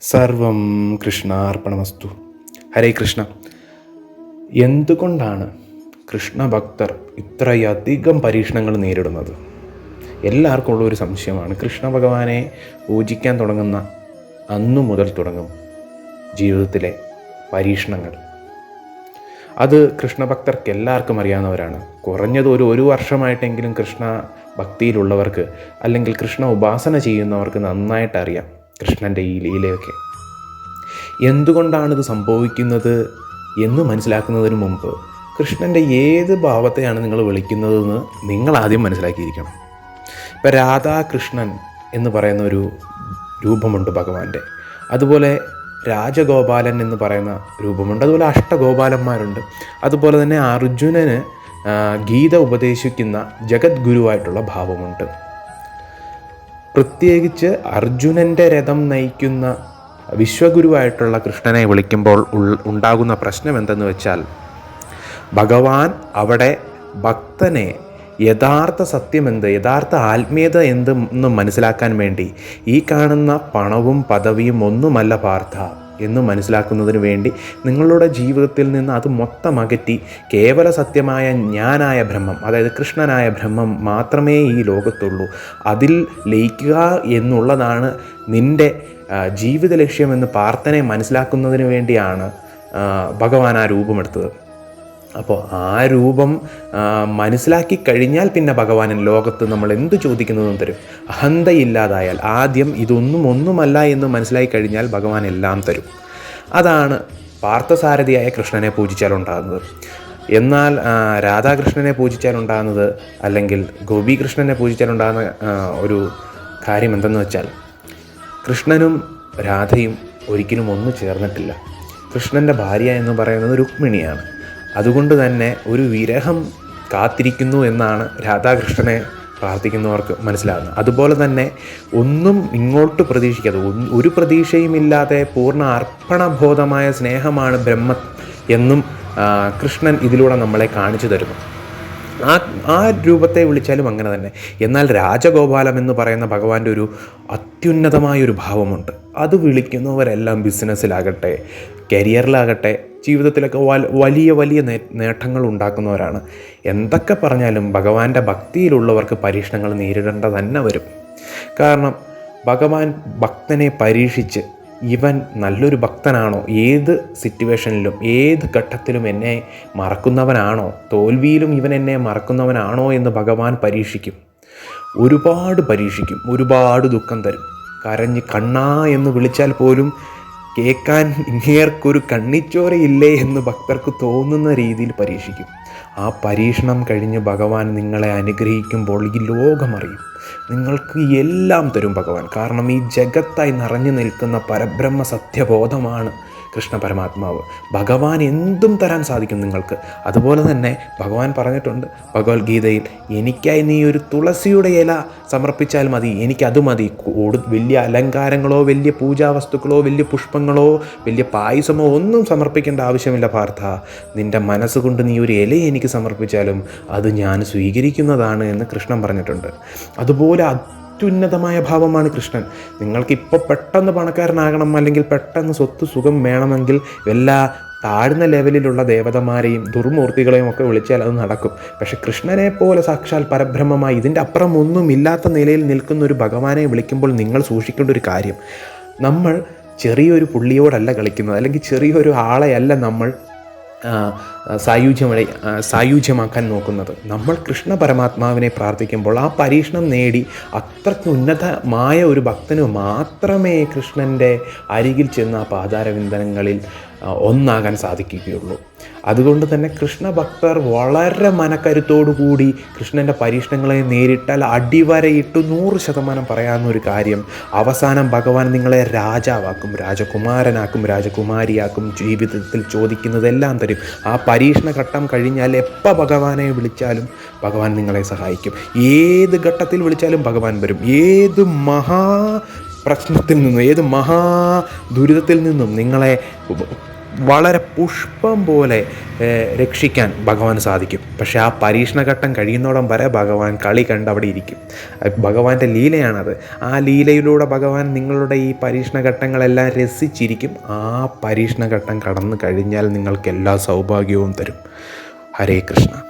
സർവം കൃഷ്ണാർപ്പണമസ്തു. ഹരേ കൃഷ്ണ. എന്തുകൊണ്ടാണ് കൃഷ്ണ ഭക്തർ ഇത്രയധികം പരീക്ഷണങ്ങൾ നേരിടുന്നത്? എല്ലാവർക്കും ഉള്ള ഒരു സംശയമാണ്. കൃഷ്ണ ഭഗവാനെ പൂജിക്കാൻ തുടങ്ങുന്ന അന്നു മുതൽ തുടങ്ങും ജീവിതത്തിലെ പരീക്ഷണങ്ങൾ. അത് കൃഷ്ണഭക്തർക്ക് എല്ലാവർക്കും അറിയാവുന്നവരാണ്. കുറഞ്ഞത് ഒരു ഒരു വർഷമായിട്ടെങ്കിലും കൃഷ്ണ ഭക്തിയിലുള്ളവർക്ക് അല്ലെങ്കിൽ കൃഷ്ണ ഉപാസന ചെയ്യുന്നവർക്ക് നന്നായിട്ട് അറിയാം. കൃഷ്ണന്റെ ഈ ലീലയൊക്കെ. എന്തുകൊണ്ടാണിത് സംഭവിക്കുന്നത് എന്ന് മനസ്സിലാക്കുന്നതിന് മുമ്പ് കൃഷ്ണന്റെ ഏത് ഭാവത്തെയാണ് നിങ്ങൾ വിളിക്കുന്നതെന്ന് നിങ്ങൾ ആദ്യം മനസ്സിലാക്കിയിരിക്കണം. ഇപ്പം രാധാകൃഷ്ണൻ എന്ന് പറയുന്ന ഒരു രൂപമുണ്ട് ഭഗവാന്റെ. അതുപോലെ രാജഗോപാലൻ എന്ന് പറയുന്ന രൂപമുണ്ട്. അതുപോലെ അഷ്ടഗോപാലന്മാരുണ്ട്. അതുപോലെ തന്നെ അർജുനന് ഗീത ഉപദേശിക്കുന്ന ജഗദ്ഗുരുവായിട്ടുള്ള ഭാവമുണ്ട്. പ്രത്യേകിച്ച് അർജുനന്റെ രഥം നയിക്കുന്ന വിശ്വഗുരുവായിട്ടുള്ള കൃഷ്ണനെ വിളിക്കുമ്പോൾ ഉണ്ടാകുന്ന പ്രശ്നം എന്തെന്ന് വെച്ചാൽ ഭഗവാൻ അവിടെ ഭക്തനെ യഥാർത്ഥ സത്യം എന്ത് യഥാർത്ഥ ആത്മീയത എന്ത് മനസ്സിലാക്കാൻ വേണ്ടി ഈ കാണുന്ന പണവും പദവിയും ഒന്നുമല്ല പാർത്ഥ. എന്ന് മനസ്സിലാക്കുന്നതിന് വേണ്ടി നിങ്ങളുടെ ജീവിതത്തിൽ നിന്ന് അത് മൊത്തം അകറ്റി കേവല സത്യമായ ഞാനായ ബ്രഹ്മം അതായത് കൃഷ്ണനായ ബ്രഹ്മം മാത്രമേ ഈ ലോകത്തുള്ളൂ. അതിൽ ലയിക്കുക എന്നുള്ളതാണ് നിന്റെ ജീവിത ലക്ഷ്യമെന്ന് പ്രാർത്ഥനയെ മനസ്സിലാക്കുന്നതിന് വേണ്ടിയാണ് ഭഗവാൻ ആ രൂപമെടുത്തത്. അപ്പോൾ ആ രൂപം മനസ്സിലാക്കി കഴിഞ്ഞാൽ പിന്നെ ഭഗവാനൻ ലോകത്ത് നമ്മൾ എന്ത് ചോദിക്കുന്നതും തരും. അഹന്തയില്ലാതായാൽ ആദ്യം ഇതൊന്നും ഒന്നുമല്ല എന്ന് മനസ്സിലാക്കി കഴിഞ്ഞാൽ ഭഗവാൻ എല്ലാം തരും. അതാണ് പാർത്ഥസാരഥിയായ കൃഷ്ണനെ പൂജിച്ചാൽ ഉണ്ടാകുന്നത്. എന്നാൽ രാധാകൃഷ്ണനെ പൂജിച്ചാൽ ഉണ്ടാകുന്നത് അല്ലെങ്കിൽ ഗോപികൃഷ്ണനെ പൂജിച്ചാൽ ഉണ്ടാകുന്ന ഒരു കാര്യം എന്തെന്ന് വെച്ചാൽ കൃഷ്ണനും രാധയും ഒരിക്കലും ഒന്നു ചേർന്നിട്ടില്ല. കൃഷ്ണന്റെ ഭാര്യ എന്ന് പറയുന്നത് രുക്മിണിയാണ്. അതുകൊണ്ട് തന്നെ ഒരു വിരഹം കാത്തിരിക്കുന്നു എന്നാണ് രാധാകൃഷ്ണനെ പ്രാർത്ഥിക്കുന്നവർക്ക് മനസ്സിലാകുന്നത് അതുപോലെ തന്നെ ഒന്നും ഇങ്ങോട്ട് പ്രതീക്ഷിക്കാതെ ഒരു പ്രതീക്ഷയുമില്ലാതെ പൂർണ അർപ്പണബോധമായ സ്നേഹമാണ് ബ്രഹ്മ എന്നും കൃഷ്ണൻ ഇതിലൂടെ നമ്മളെ കാണിച്ചു തരുന്നു. ആ ആ രൂപത്തെ വിളിച്ചാലും അങ്ങനെ തന്നെ. എന്നാൽ രാജഗോപാലം എന്ന് പറയുന്ന ഭഗവാന്റെ ഒരു അത്യുന്നതമായ ഒരു ഭാവമുണ്ട്. അത് വിളിക്കുന്നവരെല്ലാം ബിസിനസ്സിലാകട്ടെ കരിയറിലാകട്ടെ ജീവിതത്തിലൊക്കെ വലിയ വലിയ നേട്ടങ്ങൾ ഉണ്ടാക്കുന്നവരാണ്. എന്തൊക്കെ പറഞ്ഞാലും ഭഗവാന്റെ ഭക്തിയിലുള്ളവർക്ക് പരീക്ഷണങ്ങൾ നേരിടേണ്ട തന്നെ വരും. കാരണം ഭഗവാൻ ഭക്തനെ പരീക്ഷിച്ച് ഇവൻ നല്ലൊരു ഭക്തനാണോ ഏത് സിറ്റുവേഷനിലും ഏത് ഘട്ടത്തിലും എന്നെ മറക്കുന്നവനാണോ തോൽവിയിലും ഇവൻ എന്നെ മറക്കുന്നവനാണോ എന്ന് ഭഗവാൻ പരീക്ഷിക്കും. ഒരുപാട് പരീക്ഷിക്കും ഒരുപാട് ദുഃഖം തരും. കരഞ്ഞ് കണ്ണാ എന്ന് വിളിച്ചാൽ പോലും കേൾക്കാൻ ഇങ്ങേർക്കൊരു കണ്ണിച്ചോരയില്ലേ എന്ന് ഭക്തർക്ക് തോന്നുന്ന രീതിയിൽ പരീക്ഷിക്കും. ആ പരീക്ഷണം കഴിഞ്ഞ് ഭഗവാൻ നിങ്ങളെ അനുഗ്രഹിക്കുമ്പോൾ ഈ ലോകമറിയും നിങ്ങൾക്ക് എല്ലാം തരും ഭഗവാൻ. കാരണം ഈ ജഗത്തായി നിറഞ്ഞു നിൽക്കുന്ന പരബ്രഹ്മ സത്യബോധമാണ് കൃഷ്ണ പരമാത്മാവ്. ഭഗവാൻ എന്തും തരാൻ സാധിക്കും നിങ്ങൾക്ക്. അതുപോലെ തന്നെ ഭഗവാൻ പറഞ്ഞിട്ടുണ്ട് ഭഗവത്ഗീതയിൽ എനിക്കായി നീ ഒരു തുളസിയുടെ ഇല സമർപ്പിച്ചാൽ മതി. എനിക്കത് മതി. വലിയ അലങ്കാരങ്ങളോ വലിയ പൂജാവസ്തുക്കളോ വലിയ പുഷ്പങ്ങളോ വലിയ പായസമോ ഒന്നും സമർപ്പിക്കേണ്ട ആവശ്യമില്ല പാർത്ഥ. നിന്റെ മനസ്സുകൊണ്ട് നീ ഒരു ഇല എനിക്ക് സമർപ്പിച്ചാലും അത് ഞാൻ സ്വീകരിക്കുന്നതാണ് എന്ന് കൃഷ്ണൻ പറഞ്ഞിട്ടുണ്ട്. അതുപോലെ അത്യുന്നതമായ ഭാവമാണ് കൃഷ്ണൻ. നിങ്ങൾക്ക് ഇപ്പോൾ പെട്ടെന്ന് പണക്കാരനാകണം അല്ലെങ്കിൽ പെട്ടെന്ന് സ്വത്ത് സുഖം വേണമെങ്കിൽ എല്ലാ താഴ്ന്ന ലെവലിലുള്ള ദേവതമാരെയും ദുർമൂർത്തികളെയും ഒക്കെ വിളിച്ചാൽ അത് നടക്കും. പക്ഷെ കൃഷ്ണനെ പോലെ സാക്ഷാൽ പരബ്രഹ്മമായി ഇതിന്റെ അപ്പുറം ഒന്നുമില്ലാത്ത നിലയിൽ നിൽക്കുന്ന ഒരു ഭഗവാനെ വിളിക്കുമ്പോൾ നിങ്ങൾ സൂക്ഷിക്കേണ്ട ഒരു കാര്യം. നമ്മൾ ചെറിയൊരു പുള്ളിയോടല്ല കളിക്കുന്നത്. അല്ലെങ്കിൽ ചെറിയൊരു ആളെയല്ല നമ്മൾ സായുജ്യമട ആ, സായുജ്യമാക്കാൻ നോക്കുന്നത്. നമ്മൾ കൃഷ്ണ പരമാത്മാവിനെ പ്രാർത്ഥിക്കുമ്പോൾ ആ പരീക്ഷണം നേടി അത്രയ്ക്ക് ഉന്നതമായ ഒരു ഭക്തന് മാത്രമേ കൃഷ്ണന്റെ അരികിൽ ചെന്ന് ആ പാതാരവിന്ദനങ്ങളിൽ ഒന്നാകാൻ സാധിക്കുകയുള്ളൂ. അതുകൊണ്ട് തന്നെ കൃഷ്ണഭക്തർ വളരെ മനക്കരുത്തോടുകൂടി കൃഷ്ണന്റെ പരീക്ഷണങ്ങളെ നേരിട്ടാൽ അടിവരയിട്ട് നൂറ് ശതമാനം പറയാവുന്ന ഒരു കാര്യം അവസാനം ഭഗവാൻ നിങ്ങളെ രാജാവാക്കും രാജകുമാരനാക്കും രാജകുമാരിയാക്കും ജീവിതത്തിൽ ചോദിക്കുന്നതെല്ലാം തരും. ആ പരീക്ഷണ ഘട്ടം കഴിഞ്ഞാൽ എപ്പോൾ ഭഗവാനെ വിളിച്ചാലും ഭഗവാൻ നിങ്ങളെ സഹായിക്കും. ഏത് ഘട്ടത്തിൽ വിളിച്ചാലും ഭഗവാൻ വരും. ഏത് മഹാ പ്രശ്നത്തിൽ നിന്നും ഏത് മഹാ ദുരിതത്തിൽ നിന്നും നിങ്ങളെ വളരെ പുഷ്പം പോലെ രക്ഷിക്കാൻ ഭഗവാൻ സാധിക്കും. പക്ഷേ ആ പരീക്ഷണഘട്ടം കഴിയുന്നോടം വരെ ഭഗവാൻ കളി കണ്ട് അവിടെ ഇരിക്കും. ഭഗവാന്റെ ലീലയാണത്. ആ ലീലയിലൂടെ ഭഗവാൻ നിങ്ങളുടെ ഈ പരീക്ഷണഘട്ടങ്ങളെല്ലാം രസിച്ചിരിക്കും. ആ പരീക്ഷണഘട്ടം കടന്നു കഴിഞ്ഞാൽ നിങ്ങൾക്ക് എല്ലാ സൗഭാഗ്യവും തരും. ഹരേ കൃഷ്ണ.